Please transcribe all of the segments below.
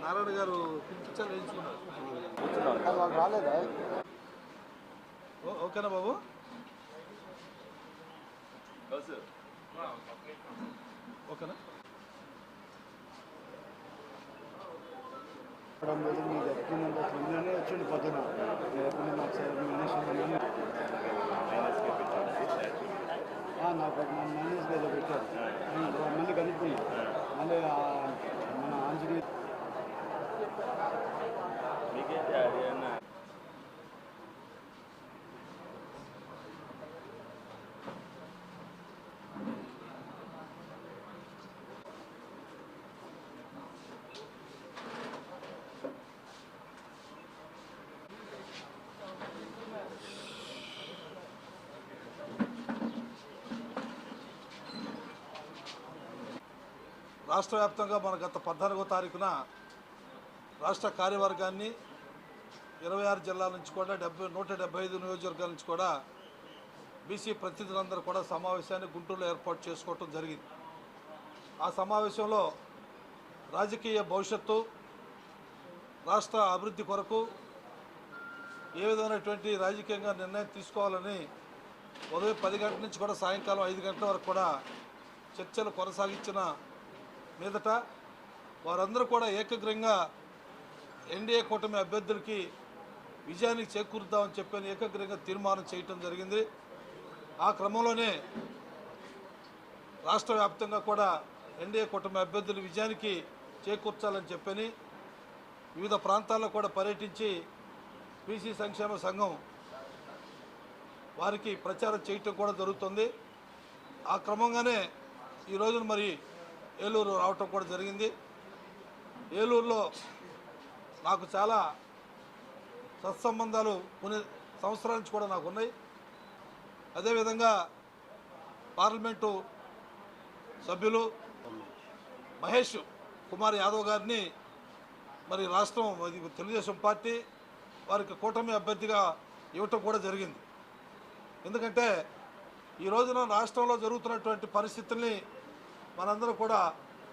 నారాయణ గారు పిలిపించారు వేయించుకున్నారు. వాళ్ళు రాలేదా ఓకేనా బాబు? ఓకేనా? ఇక్కడ మీద మీరు ఎత్తుకున్నంత నిన్ననే వచ్చిండు పొద్దున నేను ఎప్పుడు నాకు సార్ నిన్న నాకు ఒక మన మైనస్ గదిలో పెట్టారు. నేను ఒక మళ్ళీ కనుక్కున్నా. మళ్ళీ మన ఆంజనేయ రాష్ట్ర వ్యాప్తంగా మన గత పద్నాలుగో తారీఖున రాష్ట్ర కార్యవర్గాన్ని ఇరవై ఆరు జిల్లాల నుంచి కూడా డెబ్బై నూట డెబ్బై ఐదు నియోజకవర్గాల నుంచి కూడా బీసీ ప్రతినిధులందరూ కూడా సమావేశాన్ని గుంటూరులో ఏర్పాటు చేసుకోవటం జరిగింది. ఆ సమావేశంలో రాజకీయ భవిష్యత్తు రాష్ట్ర అభివృద్ధి కొరకు ఏ విధమైనటువంటి రాజకీయంగా నిర్ణయం తీసుకోవాలని ఉదయం పది గంటల నుంచి కూడా సాయంకాలం ఐదు గంటల వరకు కూడా చర్చలు కొనసాగించిన మీదట వారందరూ కూడా ఏకగ్రంగా ఎన్డీఏ కూటమి అభ్యర్థులకి విజయానికి చేకూరుద్దామని చెప్పని ఏకగ్రంగా తీర్మానం చేయటం జరిగింది. ఆ క్రమంలోనే రాష్ట్ర వ్యాప్తంగా కూడా ఎన్డీఏ కూటమి అభ్యర్థులు విజయానికి చేకూర్చాలని చెప్పని వివిధ ప్రాంతాల్లో కూడా పర్యటించి బీసీ సంక్షేమ సంఘం వారికి ప్రచారం చేయటం కూడా జరుగుతుంది. ఆ క్రమంగానే ఈ రోజున మరి ఏలూరు రావటం కూడా జరిగింది. ఏలూరులో నాకు చాలా సత్సంబంధాలు కొన్ని సంవత్సరాల నుంచి కూడా నాకు ఉన్నాయి. అదేవిధంగా పార్లమెంటు సభ్యులు మహేష్ కుమార్ యాదవ్ గారిని మరి రాష్ట్రం అది తెలుగుదేశం పార్టీ వారికి కూటమి అభ్యర్థిగా ఇవ్వటం కూడా జరిగింది. ఎందుకంటే ఈ రోజున రాష్ట్రంలో జరుగుతున్నటువంటి పరిస్థితుల్ని మనందరూ కూడా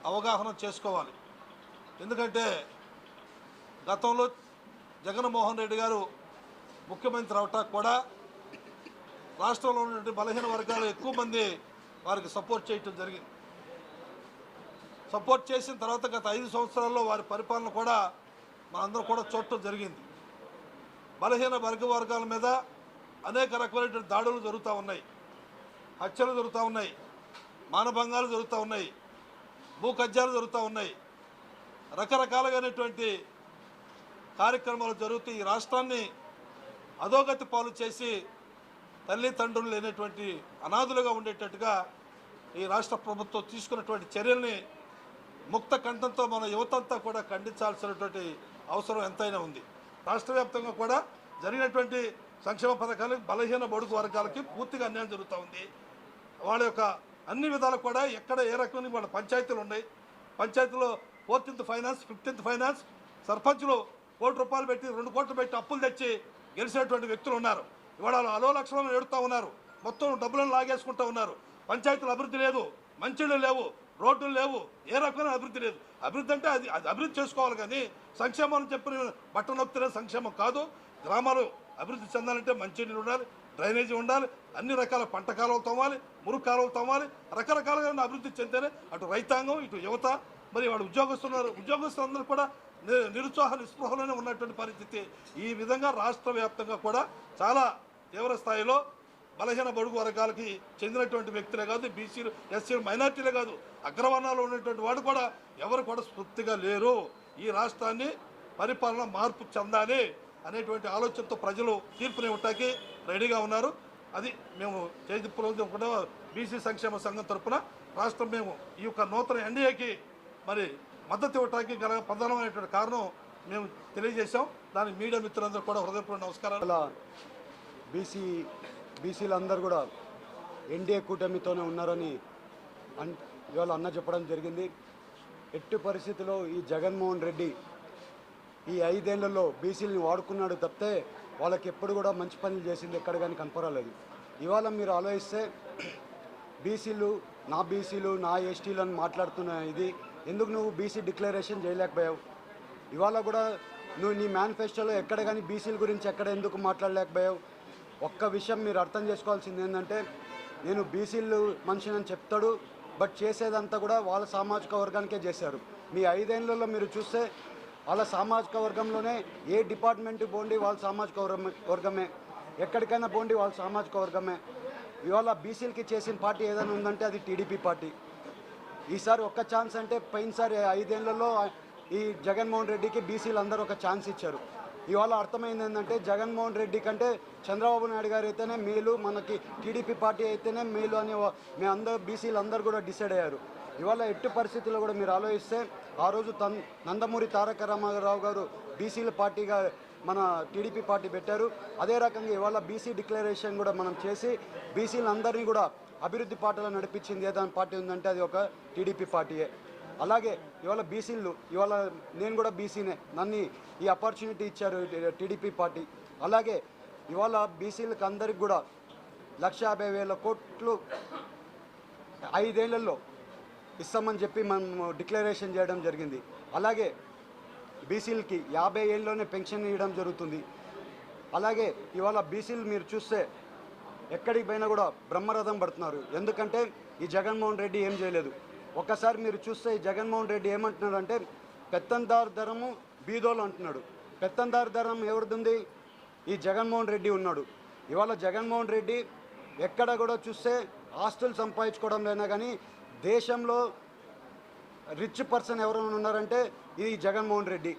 అవగాహన చేసుకోవాలి. ఎందుకంటే గతంలో జగన్మోహన్ రెడ్డి గారు ముఖ్యమంత్రి అవటానికి కూడా రాష్ట్రంలో ఉన్నటువంటి బలహీన వర్గాలు ఎక్కువ మంది వారికి సపోర్ట్ చేయటం జరిగింది. సపోర్ట్ చేసిన తర్వాత గత ఐదు సంవత్సరాల్లో వారి పరిపాలన కూడా మనందరం కూడా చూడటం జరిగింది. బలహీన వర్గ వర్గాల మీద అనేక రకమైనటువంటి దాడులు జరుగుతూ ఉన్నాయి. హత్యలు జరుగుతూ ఉన్నాయి. మానభంగాలు జరుగుతూ ఉన్నాయి భూకజ్యాలు జరుగుతూ ఉన్నాయి. రకరకాలుగానటువంటి కార్యక్రమాలు జరుగుతూ ఈ రాష్ట్రాన్ని అధోగతి పాలు చేసి తల్లిదండ్రులు లేనటువంటి అనాథులుగా ఉండేటట్టుగా ఈ రాష్ట్ర ప్రభుత్వం తీసుకున్నటువంటి చర్యల్ని ముక్త కంఠంతో మన యువతంతా కూడా ఖండించాల్సినటువంటి అవసరం ఎంతైనా ఉంది. రాష్ట్ర కూడా జరిగినటువంటి సంక్షేమ పథకాలు బలహీన బడుగు వర్గాలకి పూర్తిగా అన్యాయం జరుగుతూ ఉంది. వాళ్ళ యొక్క అన్ని విధాలు కూడా ఎక్కడ ఏ రకమైన వాళ్ళ పంచాయతీలు ఉన్నాయి. పంచాయతీలో ఫోర్టీన్త్ ఫైనాన్స్ ఫిఫ్టీన్త్ ఫైనాన్స్ సర్పంచ్లు కోటి రూపాయలు పెట్టి రెండు కోట్లు పెట్టి అప్పులు తెచ్చి గెలిచినటువంటి వ్యక్తులు ఉన్నారు. ఇవాళ అలో లక్షలను ఎడుతూ ఉన్నారు. మొత్తం డబ్బులను లాగేసుకుంటూ ఉన్నారు. పంచాయతీలు అభివృద్ధి లేదు. మంచిళ్ళు లేవు. రోడ్లు లేవు. ఏ రకమైన అభివృద్ధి లేదు. అభివృద్ధి అంటే అది అది అభివృద్ధి చేసుకోవాలి కానీ సంక్షేమం అని చెప్పిన బట్ట సంక్షేమం కాదు. గ్రామాలు అభివృద్ధి చెందాలంటే మంచినీళ్ళు ఉండాలి డ్రైనేజీ ఉండాలి అన్ని రకాల పంట కాలువలు తవ్వాలి మురుగు కాలువలు తవ్వాలి రకరకాలుగా అభివృద్ధి చెందితేనే అటు రైతాంగం ఇటు యువత మరి వాడు ఉద్యోగస్తున్నారు. ఉద్యోగస్తులందరూ కూడా నిరుత్సాహ నిస్పృహలోనే ఉన్నటువంటి పరిస్థితి. ఈ విధంగా రాష్ట్ర వ్యాప్తంగా కూడా చాలా తీవ్ర స్థాయిలో బలహీన బడుగు వర్గాలకి చెందినటువంటి వ్యక్తులే కాదు బీసీలు ఎస్సీలు మైనార్టీలే కాదు అగ్రవర్ణాలు ఉన్నటువంటి వాడు కూడా ఎవరు కూడా స్ఫూర్తిగా లేరు. ఈ రాష్ట్రాన్ని పరిపాలన మార్పు చెందాలి అనేటువంటి ఆలోచనతో ప్రజలు తీర్పునివ్వటానికి రెడీగా ఉన్నారు. అది మేము చేతిప్పులో కూడా బీసీ సంక్షేమ సంఘం తరపున రాష్ట్రం మేము ఈ యొక్క నూతన ఎన్డీఏకి మరి మద్దతు ఇవ్వడానికి గల ప్రధానమైనటువంటి కారణం మేము తెలియజేశాం. దానికి మీడియా మిత్రులందరూ కూడా హృదయపూర్వక నమస్కారాలు. బీసీ బీసీలందరూ కూడా ఎన్డీఏ కూటమితోనే ఉన్నారని అన్ ఇవాళ అన్న చెప్పడం జరిగింది. ఎట్టి పరిస్థితిలో ఈ జగన్మోహన్ రెడ్డి ఈ ఐదేళ్ళలో బీసీలని వాడుకున్నాడు తప్పితే వాళ్ళకి ఎప్పుడు కూడా మంచి పనులు చేసింది ఎక్కడ కానీ కనపరాలేదు ఇవాళ మీరు ఆలోచిస్తే బీసీలు నా బీసీలు నా ఎస్టీలు అని మాట్లాడుతున్న ఇది ఎందుకు నువ్వు బీసీ డిక్లరేషన్ చేయలేకపోయావు? ఇవాళ కూడా నువ్వు నీ మేనిఫెస్టోలో ఎక్కడ కానీ బీసీల గురించి ఎక్కడ ఎందుకు మాట్లాడలేకపోయావు? ఒక్క విషయం మీరు అర్థం చేసుకోవాల్సింది ఏంటంటే నేను బీసీలు మనిషిని అని చెప్తాడు బట్ చేసేదంతా కూడా వాళ్ళ సామాజిక వర్గానికే చేశారు. మీ ఐదేళ్ళలో మీరు చూస్తే వాళ్ళ సామాజిక వర్గంలోనే ఏ డిపార్ట్మెంట్ పోండి వాళ్ళ సామాజిక వర్గమే వర్గమే. ఎక్కడికైనా పోండి వాళ్ళ సామాజిక వర్గమే. ఇవాళ బీసీలకి చేసిన పార్టీ ఏదైనా ఉందంటే అది టీడీపీ పార్టీ. ఈసారి ఒక్క ఛాన్స్ అంటే పోయినసారి ఐదేళ్ళలో ఈ జగన్మోహన్ రెడ్డికి బీసీలు అందరూ ఒక ఛాన్స్ ఇచ్చారు. ఇవాళ అర్థమైంది ఏంటంటే జగన్మోహన్ రెడ్డి కంటే చంద్రబాబు నాయుడు గారు అయితేనే మేలు మనకి టీడీపీ పార్టీ అయితేనే మేలు అని మీ అందరూ బీసీలు అందరూ కూడా డిసైడ్ అయ్యారు. ఇవాళ ఎట్టి పరిస్థితుల్లో కూడా మీరు ఆలోచిస్తే ఆ రోజు తన్ నందమూరి తారక రామారావు గారు బీసీల పార్టీగా మన టీడీపీ పార్టీ పెట్టారు. అదే రకంగా ఇవాళ బీసీ డిక్లరేషన్ కూడా మనం చేసి బీసీలందరినీ కూడా అభివృద్ధి పార్టీలో నడిపించింది. ఏదైనా పార్టీ ఉందంటే అది ఒక టీడీపీ పార్టీయే. అలాగే ఇవాళ బీసీలు ఇవాళ నేను కూడా బీసీనే. నన్ను ఈ ఆపర్చునిటీ ఇచ్చారు టీడీపీ పార్టీ. అలాగే ఇవాళ బీసీలకు అందరికి కూడా లక్ష యాభై వేల కోట్లు ఐదేళ్ళలో ఇస్తామని చెప్పి మనం డిక్లరేషన్ చేయడం జరిగింది. అలాగే బీసీలకి యాభై ఏళ్ళలోనే పెన్షన్ ఇవ్వడం జరుగుతుంది. అలాగే ఇవాళ బీసీలు మీరు చూస్తే ఎక్కడికి పోయినా కూడా బ్రహ్మరథం పడుతున్నారు. ఎందుకంటే ఈ జగన్మోహన్ రెడ్డి ఏం చేయలేదు. ఒక్కసారి మీరు చూస్తే ఈ జగన్మోహన్ రెడ్డి ఏమంటున్నాడు అంటే పెత్తందారు ధరము బీదోలు అంటున్నాడు. పెత్తందారు ధరం ఎవరిది ఈ జగన్మోహన్ రెడ్డి ఉన్నాడు. ఇవాళ జగన్మోహన్ రెడ్డి ఎక్కడ కూడా చూస్తే ఆస్తులు సంపాదించుకోవడంలోనే కానీ దేశంలో రిచ్ పర్సన్ ఎవరైనా ఉన్నారంటే ఇది జగన్మోహన్ రెడ్డి.